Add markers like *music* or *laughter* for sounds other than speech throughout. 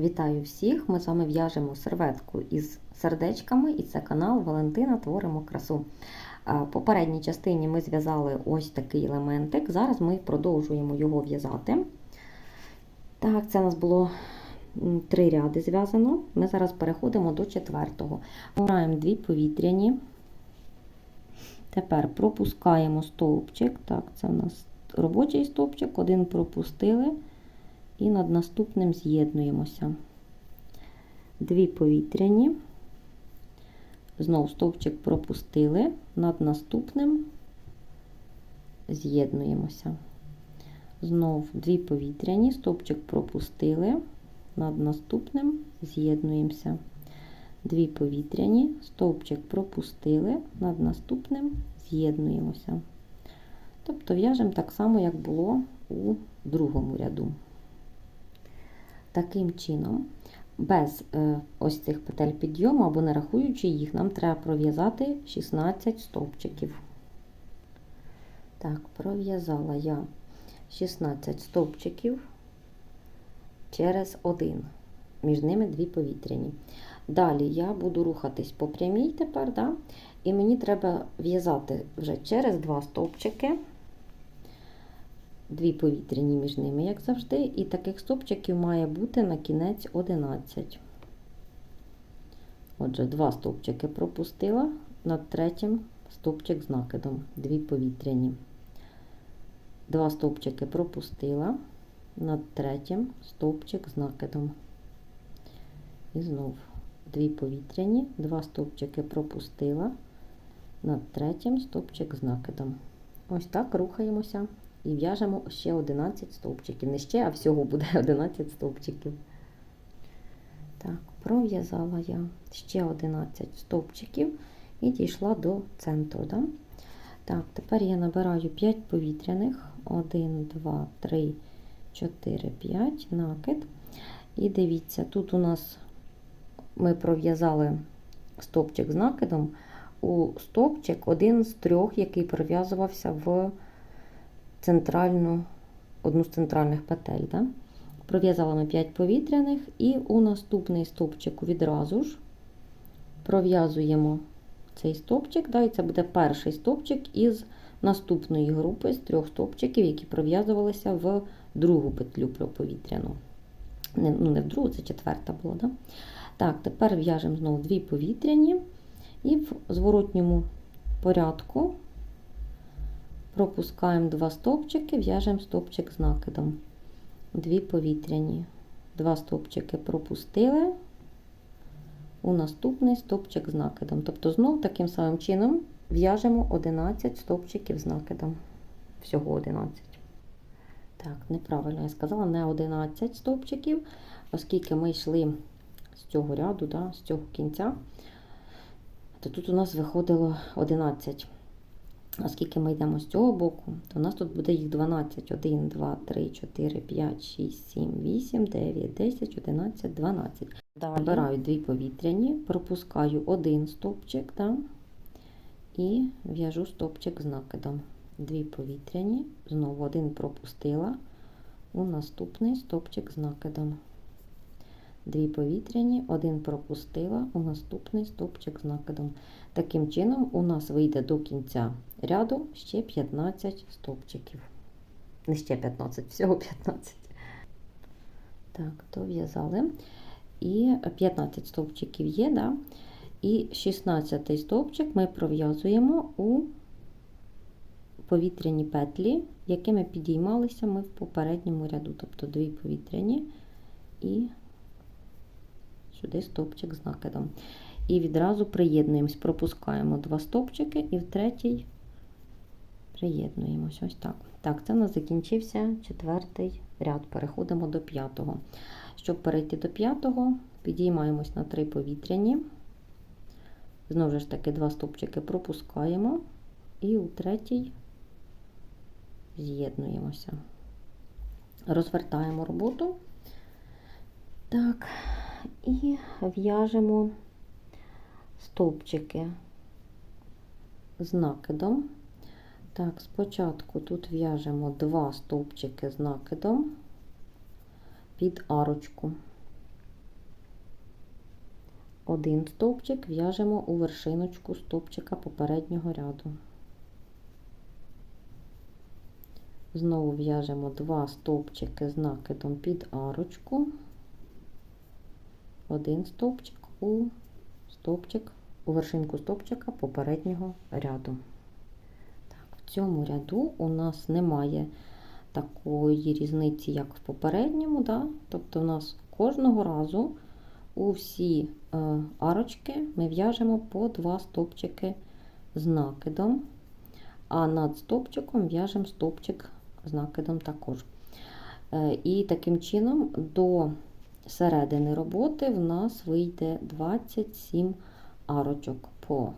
Вітаю всіх! Ми з вами в'яжемо серветку із сердечками, і це канал Валентина Творимо красу. В попередній частині ми зв'язали ось такий елементик. Зараз ми продовжуємо його в'язати. Так, це у нас було три ряди зв'язано. Ми зараз переходимо до четвертого. Маємо дві повітряні. Тепер пропускаємо стовпчик. Так, це у нас робочий стовпчик, один пропустили і над наступним з'єднуємося. Дві повітряні, знов стовпчик пропустили, над наступним з'єднуємося. Знов дві повітряні, стовпчик пропустили, над наступним з'єднуємося. Дві повітряні, стовпчик пропустили, над наступним з'єднуємося. Тобто в'яжемо так само, як було у другому ряду. Таким чином, без е, ось цих петель підйому або не рахуючи їх, нам треба пров'язати 16 стовпчиків. Так, пров'язала я 16 стовпчиків через один, між ними дві повітряні. Далі я буду рухатись по прямій тепер, да? і мені треба в'язати вже через два стовпчики дві повітряні між ними, як завжди, і таких стовпчиків має бути на кінець 11. Отже, два стовпчики пропустила, над третім стовпчик з накидом, дві повітряні. Два стовпчики пропустила, над третім стовпчик з накидом. І знов дві повітряні, два стовпчики пропустила, над третім стовпчик з накидом. Ось так рухаємося і в'яжемо ще 11 стовпчиків. Не ще, а всього буде *laughs* 11 стовпчиків. Так, пров'язала я ще 11 стовпчиків і дійшла до центру. Да? Так, тепер я набираю 5 повітряних. 1, 2, 3, 4, 5 накид. І дивіться, тут у нас ми пров'язали стовпчик з накидом. У стовпчик один з трьох, який пров'язувався в центральну, одну з центральних петель. Да? Пров'язала ми 5 повітряних, і у наступний стовпчик відразу ж пров'язуємо цей стовпчик, да, і це буде перший стовпчик із наступної групи з трьох стовпчиків, які пров'язувалися в другу петлю повітряну. Не, ну, не в другу, це четверта була. Да? Так, тепер в'яжемо знову дві повітряні, і в зворотньому порядку пропускаємо два стовпчики, в'яжемо стовпчик з накидом. Дві повітряні. Два стовпчики пропустили у наступний стовпчик з накидом. Тобто, знов таким самим чином в'яжемо 11 стовпчиків з накидом. Всього 11. Так, неправильно я сказала, не 11 стовпчиків, оскільки ми йшли з цього ряду, да, з цього кінця, то тут у нас виходило 11 Оскільки ми йдемо з цього боку, то у нас тут буде їх 12. 1, 2, 3, 4, 5, 6, 7, 8, 9, 10, 11, 12. Далі Набираю дві повітряні, пропускаю один стовпчик да, і в'яжу стовпчик з накидом. Дві повітряні, знову один пропустила у наступний стовпчик з накидом. Дві повітряні, один пропустила у наступний стовпчик з накидом. Таким чином, у нас вийде до кінця ряду ще 15 стовпчиків. Не ще 15, всього 15. Так, дов'язали. І 15 стовпчиків є, да? і 16 стовпчик ми пров'язуємо у повітряні петлі, якими підіймалися ми в попередньому ряду, тобто дві повітряні і сюди стовпчик з накидом. І відразу приєднуємось, пропускаємо два стовпчики і в третій приєднуємось. Ось так. Так, це у нас закінчився четвертий ряд. Переходимо до п'ятого. Щоб перейти до п'ятого, підіймаємось на три повітряні. Знову ж таки, два стовпчики пропускаємо, і у третій з'єднуємося. Розвертаємо роботу. Так, і в'яжемо стовпчики з накидом. Так, спочатку тут в'яжемо два стовпчики з накидом під арочку. один стовпчик в'яжемо у вершиночку стовпчика попереднього ряду. Знову в'яжемо два стовпчики з накидом під арочку, один стовпчик у стовпчик, у вершинку стовпчика попереднього ряду. В цьому ряду у нас немає такої різниці, як в попередньому. Да? Тобто, у нас кожного разу у всі е, арочки ми в'яжемо по два стовпчики з накидом, а над стовпчиком в'яжемо стовпчик з накидом також. Е, і таким чином до середини роботи в нас вийде 27 арочок по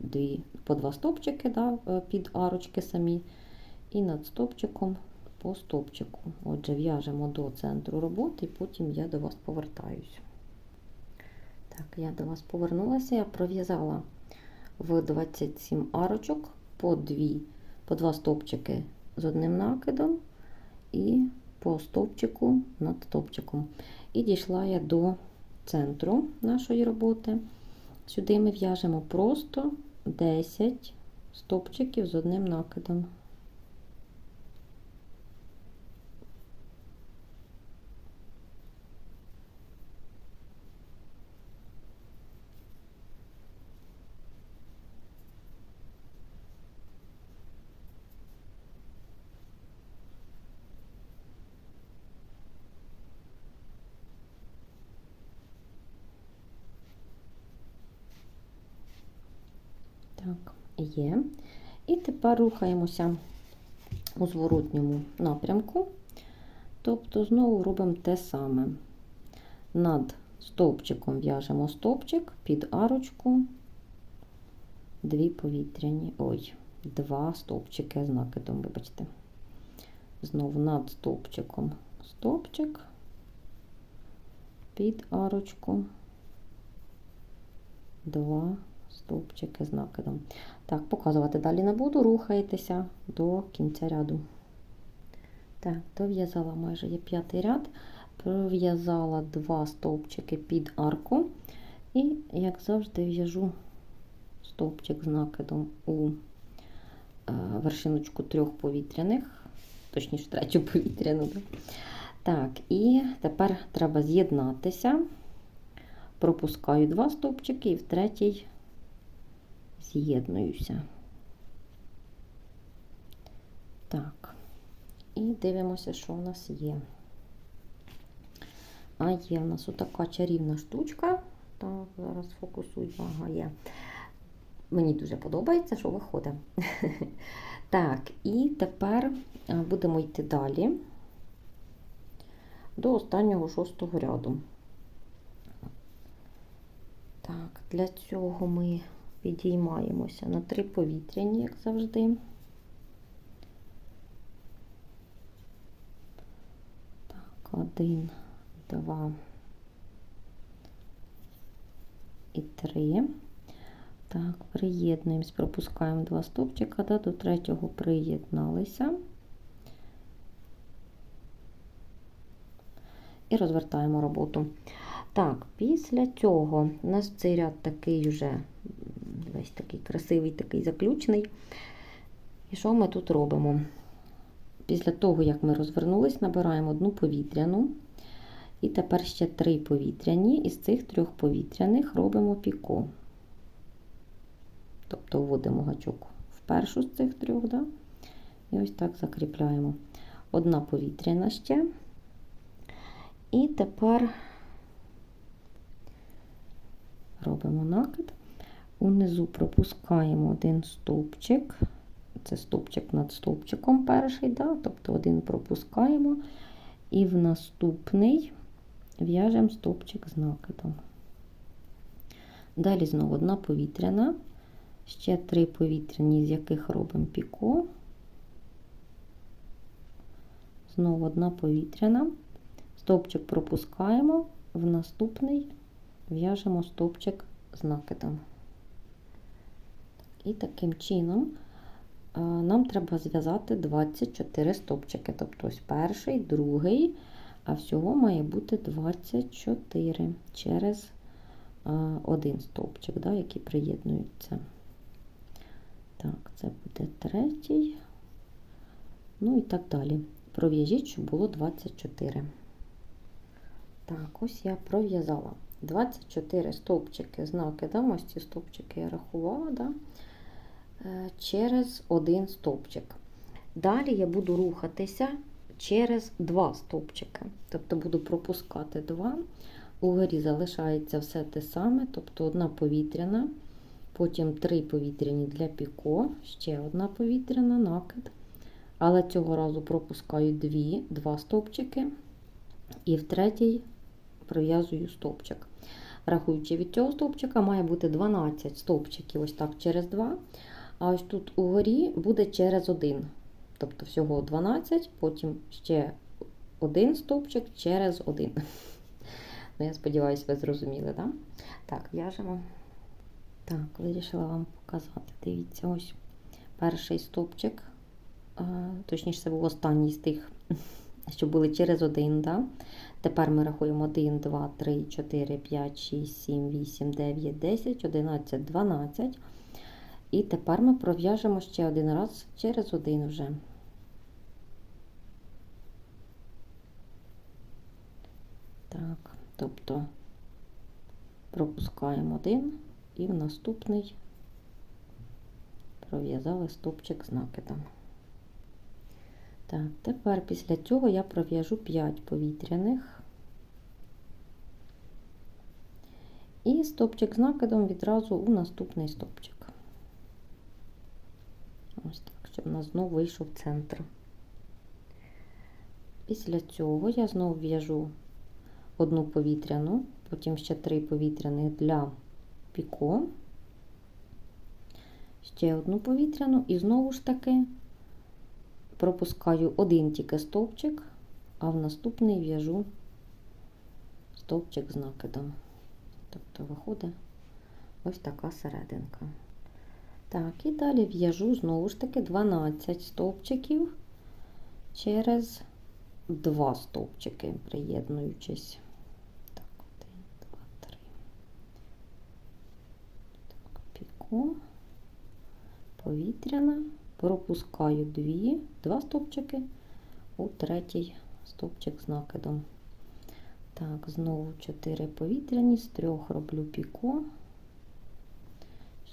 дві, по два стовпчики да, е, під арочки самі, і над стовпчиком по стовпчику. Отже, в'яжемо до центру роботи, і потім я до вас повертаюсь. Так, я до вас повернулася, я пров'язала в 27 арочок по 2, по 2 стовпчики з одним накидом і по стовпчику над стовпчиком. І дійшла я до центру нашої роботи. Сюди ми в'яжемо просто 10 стопчиків з одним накидом. Так, є. І тепер рухаємося у зворотньому напрямку. Тобто знову робимо те саме. Над стовпчиком в'яжемо стовпчик під арочку, дві повітряні, ой, два стовпчики з накидом, вибачте. Знову над стовпчиком стовпчик під арочку, два стовпчики з накидом. Так, показувати далі не буду, рухаєтеся до кінця ряду. Так, дов'язала майже є п'ятий ряд, пров'язала два стовпчики під арку. І, як завжди, в'яжу стовпчик з накидом у е, вершиночку трьох повітряних, точніше, третю повітряну. Так, і тепер треба з'єднатися. Пропускаю два стовпчики і в третій з'єднуюся. Так, і дивимося, що в нас є. А є в нас отака чарівна штучка. Так, зараз фокусуй, ага, є. Мені дуже подобається, що виходить. *laughs* Так, і тепер будемо йти далі до останнього шостого ряду. Так, для цього ми підіймаємося на три повітряні, як завжди. Так, один, два і три. Так, приєднуємось, пропускаємо два стовпчика, да, до третього приєдналися. І розвертаємо роботу. Так, після цього у нас цей ряд такий вже весь такий красивий, такий заключений. І що ми тут робимо? Після того, як ми розвернулись, набираємо одну повітряну. І тепер ще три повітряні, із цих трьох повітряних робимо піко. Тобто вводимо гачок в першу з цих трьох, да? і ось так закріпляємо. Одна повітряна ще. І тепер робимо накид. Унизу пропускаємо один стовпчик. Це стовпчик над стовпчиком перший, да? тобто один пропускаємо, і в наступний в'яжемо стовпчик з накидом. Далі знову одна повітряна, ще три повітряні, з яких робимо піко. Знову одна повітряна, стовпчик пропускаємо, в наступний в'яжемо стовпчик з накидом. І таким чином нам треба зв'язати 24 стовпчики. Тобто ось перший, другий, а всього має бути 24 через один стовпчик, да, який приєднується. Так, це буде третій. Ну і так далі. Пров'яжіть, щоб було 24. Так, ось я пров'язала 24 стовпчики з накидом. Ось ці стовпчики я рахувала, да? Е, через один стовпчик. Далі я буду рухатися через два стовпчики. Тобто буду пропускати два. Угорі залишається все те саме, тобто одна повітряна, потім три повітряні для піко, ще одна повітряна накид. Але цього разу пропускаю дві, два стовпчики, і в третій пров'язую стовпчик. Рахуючи від цього стовпчика, має бути 12 стовпчиків, ось так через 2. А ось тут угорі буде через 1. Тобто всього 12, потім ще один стовпчик через 1. *laughs* Ну, я сподіваюся, ви зрозуміли, так? Так, в'яжемо. Так, вирішила вам показати. Дивіться, ось перший стовпчик. Точніше, це був останній з тих, *laughs* що були через один. Да? Тепер ми рахуємо 1, 2, 3, 4, 5, 6, 7, 8, 9, 10, 11, 12. І тепер ми пров'яжемо ще один раз через один вже. Так, тобто пропускаємо один і в наступний пров'язали стопчик з накидом. Так, тепер після цього я пров'яжу 5 повітряних і стопчик з накидом відразу у наступний стопчик. Ось так, щоб у нас знову вийшов центр. Після цього я знову в'яжу одну повітряну, потім ще три повітряних для піко, ще одну повітряну і знову ж таки пропускаю один тільки стовпчик, а в наступний в'яжу стовпчик з накидом. Тобто виходить ось така серединка. Так, і далі в'яжу знову ж таки 12 стовпчиків через два стовпчики, приєднуючись. Так, один, два, три. Так, піку, повітряна, пропускаю дві, два стовпчики у третій стовпчик з накидом. Так, знову 4 повітряні, з трьох роблю піко.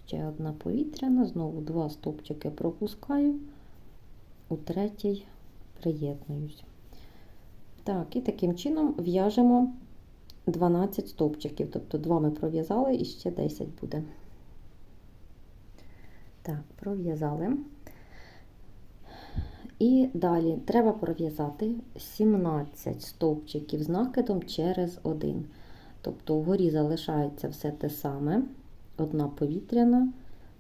Ще одна повітряна, знову два стовпчики пропускаю, у третій приєднуюсь. Так, і таким чином в'яжемо 12 стовпчиків, тобто 2 ми пров'язали і ще 10 буде. Так, пров'язали. І далі треба пров'язати 17 стовпчиків з накидом через один. Тобто вгорі залишається все те саме. Одна повітряна,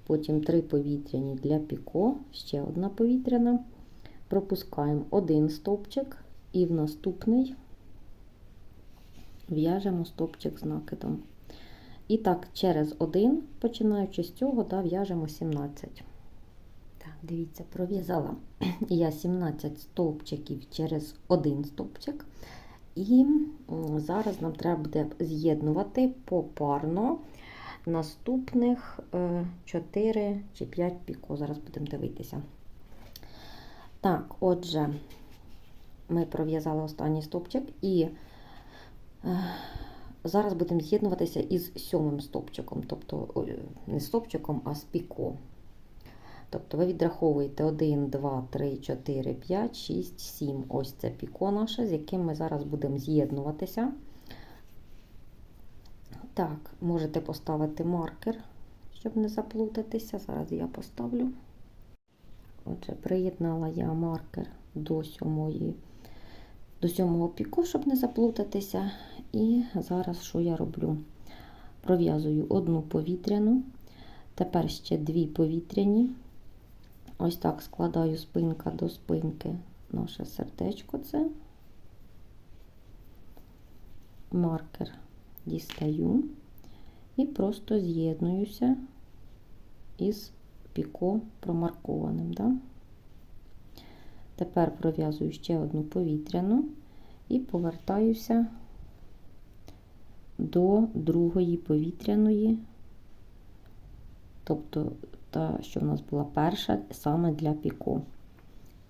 потім три повітряні для піко, ще одна повітряна. Пропускаємо один стовпчик і в наступний в'яжемо стовпчик з накидом. І так, через один, починаючи з цього, да, в'яжемо 17. Так, дивіться, пров'язала я 17 стовпчиків через один стовпчик. І зараз нам треба буде з'єднувати попарно наступних 4 чи 5 піко. Зараз будемо дивитися. Так, отже, ми пров'язали останній стовпчик і зараз будемо з'єднуватися із сьомим стовпчиком, тобто не стовпчиком, а з піко. Тобто ви відраховуєте 1, 2, 3, 4, 5, 6, 7. Ось це піко наше, з яким ми зараз будемо з'єднуватися. Так, можете поставити маркер, щоб не заплутатися. Зараз я поставлю. Отже, приєднала я маркер до сьомої, до сьомого піку, щоб не заплутатися. І зараз що я роблю? Пров'язую одну повітряну, тепер ще дві повітряні. Ось так складаю спинка до спинки наше сердечко це. Маркер дістаю і просто з'єднуюся із піко промаркованим. Да? Тепер пров'язую ще одну повітряну і повертаюся до другої повітряної, тобто та, що в нас була перша, саме для піко.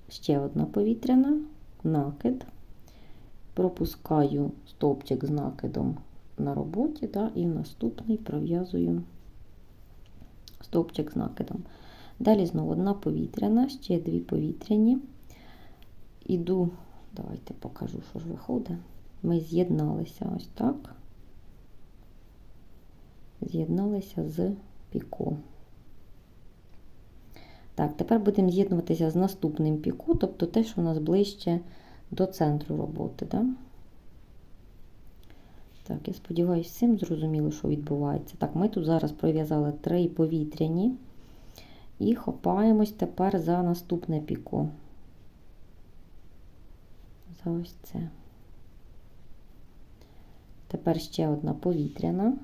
Ще одна повітряна, накид. Пропускаю стовпчик з накидом на роботі, да, і в наступний пров'язую стовпчик з накидом. Далі знову одна повітряна, ще дві повітряні. Іду, давайте покажу, що ж виходить. Ми з'єдналися ось так. З'єдналися з піко. Так, тепер будемо з'єднуватися з наступним піку, тобто те, що у нас ближче до центру роботи. Да? Так, я сподіваюся, всім зрозуміло, що відбувається. Так, ми тут зараз пров'язали три повітряні і хопаємось тепер за наступне піко. За ось це. Тепер ще одна повітряна.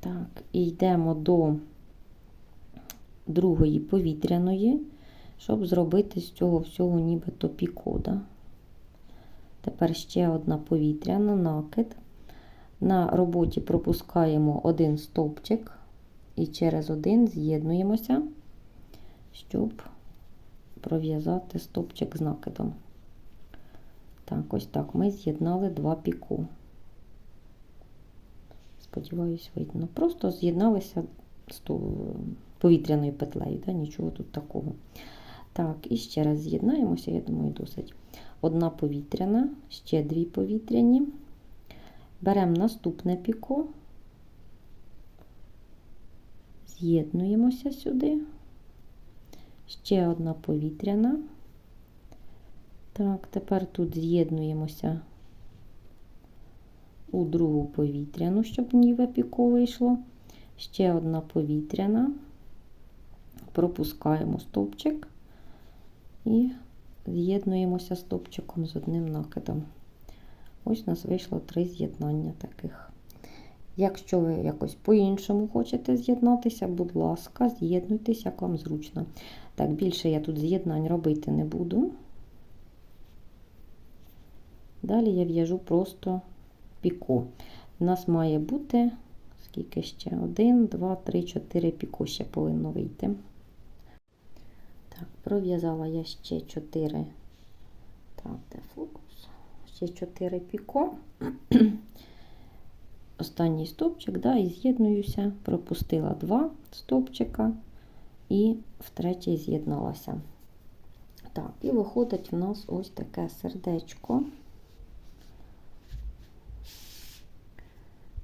Так, і йдемо до другої повітряної, щоб зробити з цього всього нібито пікода. Тепер ще одна повітряна накид. На роботі пропускаємо один стовпчик і через один з'єднуємося, щоб пров'язати стовпчик з накидом. Так, ось так ми з'єднали два піку. Сподіваюсь, видно. Просто з'єдналися з повітряною петлею, да? нічого тут такого. Так, і ще раз з'єднаємося, я думаю, досить. Одна повітряна, ще дві повітряні. Беремо наступне піко, з'єднуємося сюди. Ще одна повітряна. Так, тепер тут з'єднуємося у другу повітряну, щоб ніве піко вийшло. Ще одна повітряна, пропускаємо стовпчик і з'єднуємося стовпчиком з одним накидом. Ось у нас вийшло три з'єднання таких. Якщо ви якось по-іншому хочете з'єднатися, будь ласка, з'єднуйтесь, як вам зручно. Так, більше я тут з'єднань робити не буду. Далі я в'яжу просто піко. У нас має бути, скільки ще? 1, 2, 3, 4 піко ще повинно вийти. Так, пров'язала я ще 4. Так, де фокус? Ще 4 піко. *clears throat* Останній стовпчик, да, і з'єднуюся, пропустила 2 стовпчика і в третій з'єдналася. Так, і виходить в нас ось таке сердечко.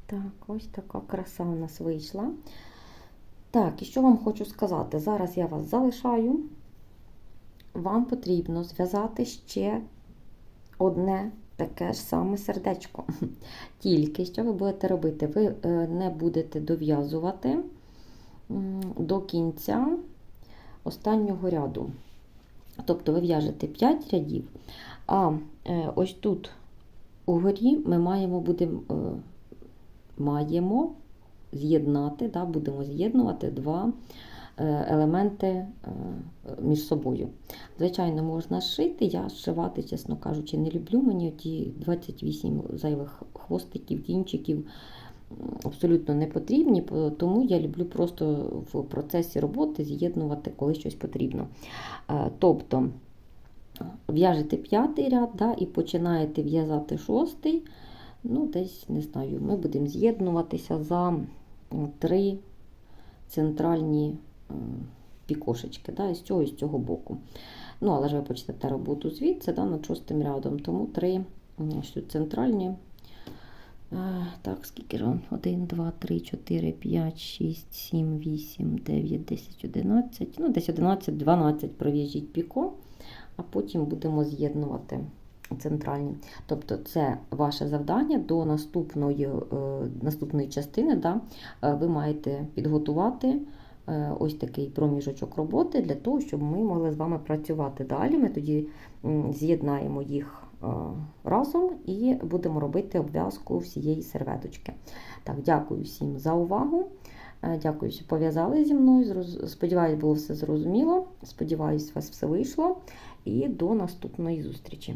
Так, ось така краса у нас вийшла. Так, і що вам хочу сказати? Зараз я вас залишаю. Вам потрібно зв'язати ще одне таке ж саме сердечко. *laughs* Тільки що ви будете робити? Ви не будете дов'язувати до кінця останнього ряду. Тобто ви в'яжете 5 рядів, а ось тут угорі ми маємо будемо маємо з'єднати, да, будемо з'єднувати два елементи між собою. Звичайно, можна шити, я зшивати, чесно кажучи, не люблю. Мені ті 28 зайвих хвостиків, кінчиків абсолютно не потрібні, тому я люблю просто в процесі роботи з'єднувати, коли щось потрібно. Тобто, в'яжете п'ятий ряд да, і починаєте в'язати шостий. Ну, десь, не знаю, ми будемо з'єднуватися за три центральні пікошечки, да, з цього і з цього боку. Ну, але ж ви почнете роботу звідси да, над шостим рядом, тому три центральні. Так, скільки ж? 1, 2, 3, 4, 5, 6, 7, 8, 9, 10, 11. Ну, десь 11, 12 пров'яжіть піко, а потім будемо з'єднувати центральні. Тобто, це ваше завдання до наступної е, наступної частини. Да, Ви маєте підготувати ось такий проміжочок роботи для того, щоб ми могли з вами працювати далі. Ми тоді з'єднаємо їх разом і будемо робити обв'язку всієї серветочки. Так, Дякую всім за увагу. Дякую, що пов'язали зі мною. Сподіваюсь, було все зрозуміло. Сподіваюсь, у вас все вийшло. І до наступної зустрічі!